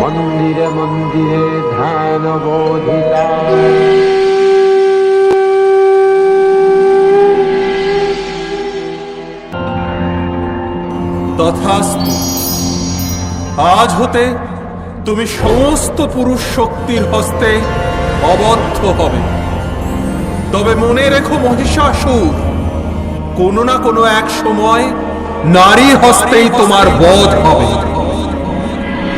মন্দিরে মন্দিরে ধ্যান বোধিতা। তথাস্তু, আজ হতে তুমি সমস্ত পুরুষ শক্তির হস্তে অবদ্ধ হবে। তবে মনে রেখো মহিষাসুর, কোনো না কোনো এক সময় নারী হস্তেই তোমার বধ হবে।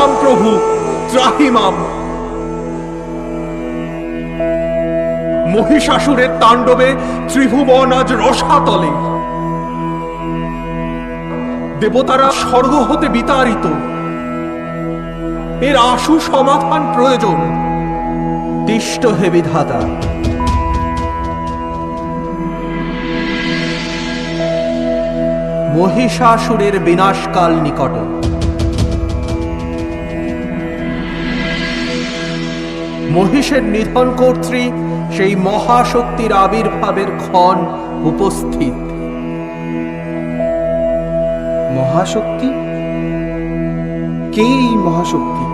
মাম প্রভু ত্রাহিমাম মহিষাসুরের তাণ্ডবে ত্রিভুবন আজ রসাতলে। দেবতারা স্বর্গ হতে বিতাড়িত। এর আশু সমাধান প্রয়োজন। তিষ্ট হে বিধাতা। মহিষাসুরের বিনাশকাল নিকট। মহিষের নিধন কর্ত্রী, সেই মহাশক্তির আবির্ভাবের ক্ষণ উপস্থিত। মহাশক্তি? কে এই মহাশক্তি?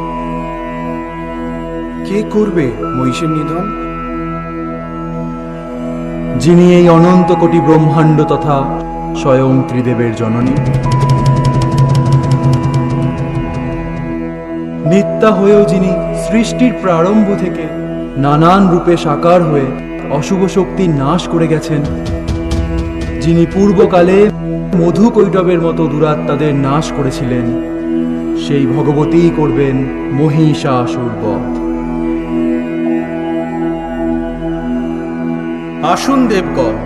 কে করবে মহিষের নিধন? যিনি এই অনন্ত কোটি ব্রহ্মাণ্ড তথা স্বয়ং ত্রিদেবের জননী। নিত্যা হয়েও যিনি সৃষ্টির প্রারম্ভ থেকে নানান রূপে সাকার হয়ে অশুভ শক্তি নাশ করে গেছেন, যিনি পূর্বকালে মধু কৈটবের মতো দুরাত্মাদের নাশ করেছিলেন, সেই ভগবতীই করবেন মহিষাসুর বধ। আসুন দেবগণ।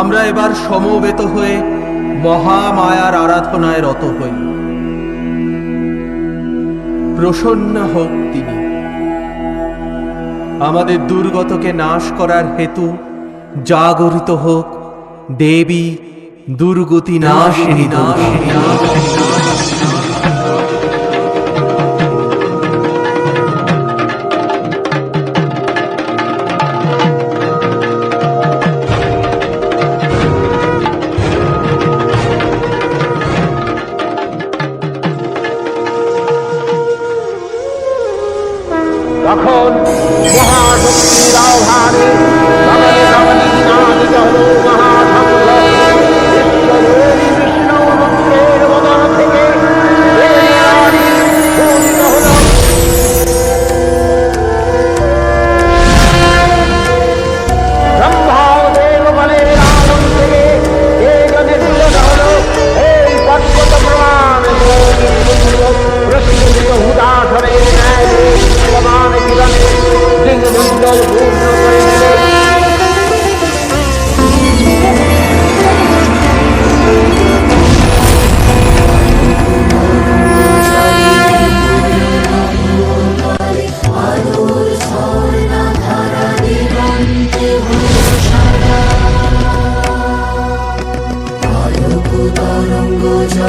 আমরা এবার সমবেত হয়ে মহামায়ার আরাধনায় রত হই। প্রসন্ন হোক তিনি। আমাদের দুর্গতকে নাশ করার হেতু জাগরিত হোক দেবী, দুর্গতি নাশিনী নাশিনী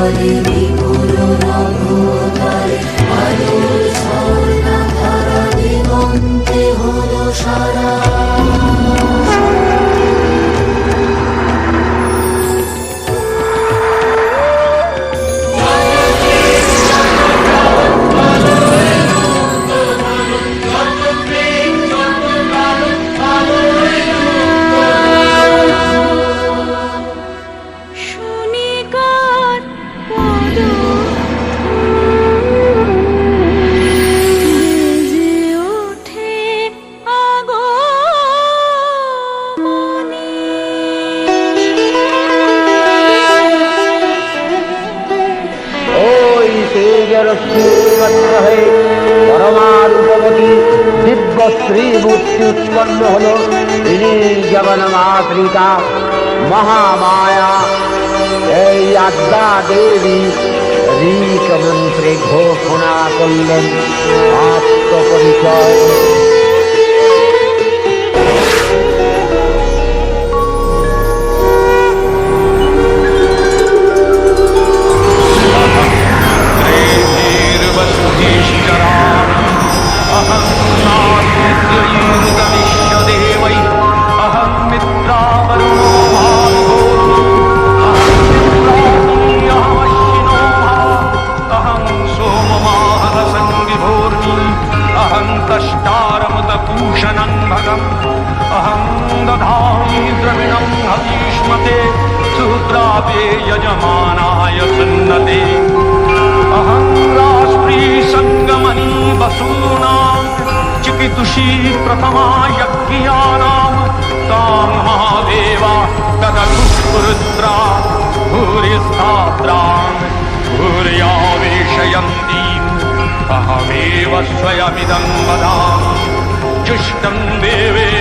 holy name. রশ্মিবদ্ধ হয়ে পরমার উপমতি দিব্য শ্রীমূর্তি উৎপন্ন হল। তিনি জগন্মাতৃকা মহামায়া। এই আদ্যা দেবী ঋষমন্ত্রে ঘোষণা করলেন, আত্মপরিচয় शूद्रापे यजमानाय सन्नते। अहं राष्ट्री सङ्गमनी वसूनां चिकितुषी प्रथमा यज्ञानां तां महादेवा तदकुरुद्रा भूरिस्थात्रां भूर्यावेशयन्तीम् अहमेव स्वयमिदं वदामि। जुष्टं देवे